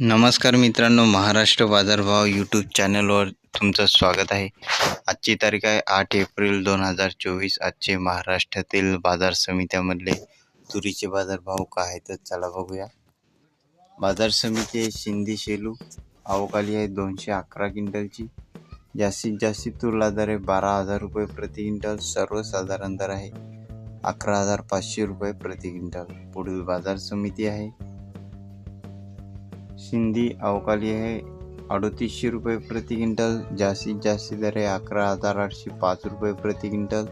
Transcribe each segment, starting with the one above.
नमस्कार मित्रांनो महाराष्ट्र बाजारभाव यूट्यूब चॅनलवर तुमचं स्वागत आहे. आजची तारीख आहे आठ एप्रिल दोन हजार चोवीस. आजचे महाराष्ट्रातील बाजार समित्यामधले तुरीचे बाजारभाव काय आहेत तर चला बघूया. बाजार समिती आहे शिंदी शेलू. अवकाली आहे दोनशे अकरा क्विंटलची. जास्तीत जास्त तुरला दर आहे बारा हजार रुपये प्रति क्विंटल. सर्वसाधारण दर आहे अकरा हजार पाचशे रुपये प्रति क्विंटल. पुढील बाजार समिती आहे. सिंधी अवकाली आहे अडतीसशे रुपये प्रति क्विंटल जास्तीत जास्त दर आहे अकरा हजार आठशे पाच रुपये प्रति क्विंटल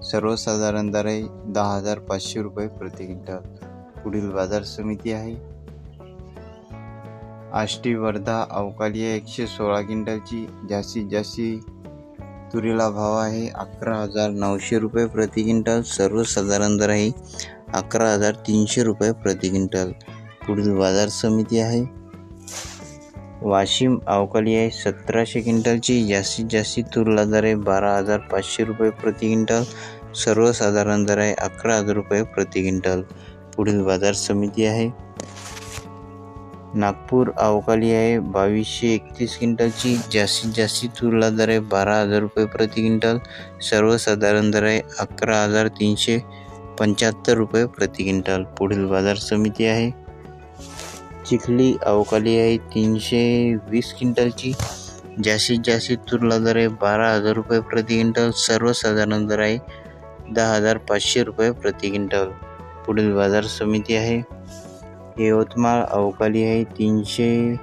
सर्वसाधारण दर आहे दहा हजार पाचशे रुपये प्रति क्विंटल. पुढील बाजार समिती आहे. आष्टी वर्धा अवकाली आहे एकशे सोळा क्विंटलची जास्तीत जास्त तुरीला भाव आहे अकरा हजार नऊशे रुपये प्रति क्विंटल सर्वसाधारण दर आहे अकरा हजार तीनशे रुपये प्रति क्विंटल. पुढील बाजार समिती आहे. वाशिम अवकाळी आहे. सतराशे क्विंटलची जास्तीत जास्त तुरला दर आहे. बारा हजार पाचशे रुपये प्रति क्विंटल. सर्वसाधारण दर आहे अकरा हजार रुपये प्रति क्विंटल. पुढील बाजार समिती आहे. नागपूर अवकाळी आहे. बावीसशे एकतीस क्विंटलची जास्तीत जास्त तुरला दर आहे. बारा हजार रुपये प्रति क्विंटल. सर्वसाधारण दर आहे अकरा हजार तीनशे पंच्याहत्तर रुपये प्रति क्विंटल. पुढील बाजार समिती आहे. चिखली अवकाली आहे तीनशे वीस क्विंटलची. जास्तीत जास्त तुरला दर आहे बारा हजार रुपये प्रति क्विंटल सर्वसाधारण दर आहे दहा हजार पाचशे रुपये प्रति क्विंटल. पुढील बाजार समिती आहे. यवतमाळ अवकाली आहे तीनशे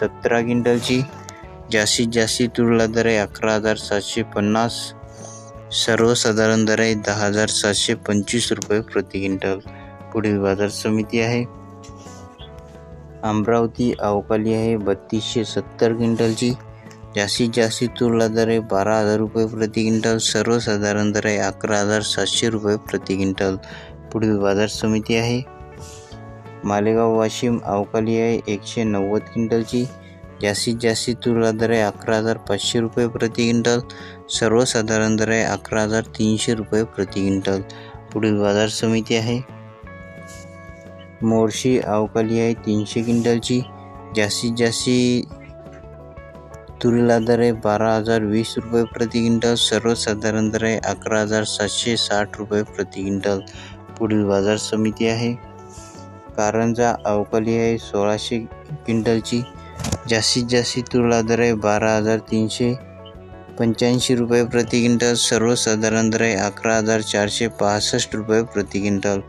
सतरा क्विंटलची. जास्तीत जास्त तुरला दर आहे अकरा हजार सातशे पन्नास. सर्वसाधारण दर आहे दहा हजार सातशे पंचवीस रुपये प्रति क्विंटल. पुढील बाजार समिती आहे. अमरावती अवकाली आहे, बत्तीसशे सत्तर क्विंटलची. जास्तीत जास्त तुरला दर आहे, बारा हज़ार रुपये प्रति क्विंटल. सर्वसाधारण दर आहे, अकरा हज़ार सातशे रुपये प्रति क्विंटल. पुढील बाज़ार समिती आहे. मालेगाव वाशिम अवकाली आहे, एकशे नव्वद क्विंटलची. जास्तीत जास्त तुरला दर आहे, अकरा हज़ार पाचशे रुपये प्रति क्विंटल. सर्वसाधारण दर आहे, अकरा हज़ार तीनशे रुपये प्रति क्विंटल. पुढील बाज़ार समिती आहे. मोर्शी अवकाली आहे. तीनशे क्विंटलची. जास्तीत जास्त तुरीला दर आहे बारा हजार वीस रुपये प्रति क्विंटल. सर्वसाधारण दर आहे अकरा हजार सातशे साठ रुपये प्रति क्विंटल. पुढील बाजार समिती आहे. कारंजा अवकाली आहे सोळाशे क्विंटलची. जास्तीत जास्त तुरीला दर आहे बारा हजार तीनशे पंच्याऐंशी रुपये प्रति क्विंटल. सर्वसाधारण दर आहे अकरा हजार चारशे पासष्ट रुपये प्रति क्विंटल.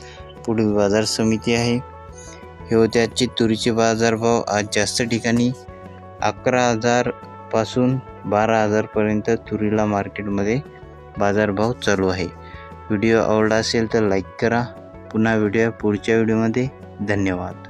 पुढील बाजार समिती आहे. हे होते आजचे तुरीचे बाजारभाव. आज जास्त ठिकाणी अकरा हजारपासून बारा हजारपर्यंत तुरीला मार्केटमध्ये बाजारभाव चालू आहे. व्हिडिओ आवडला असेल तर लाईक करा. पुन्हा व्हिडिओ पुढच्या व्हिडिओमध्ये. धन्यवाद.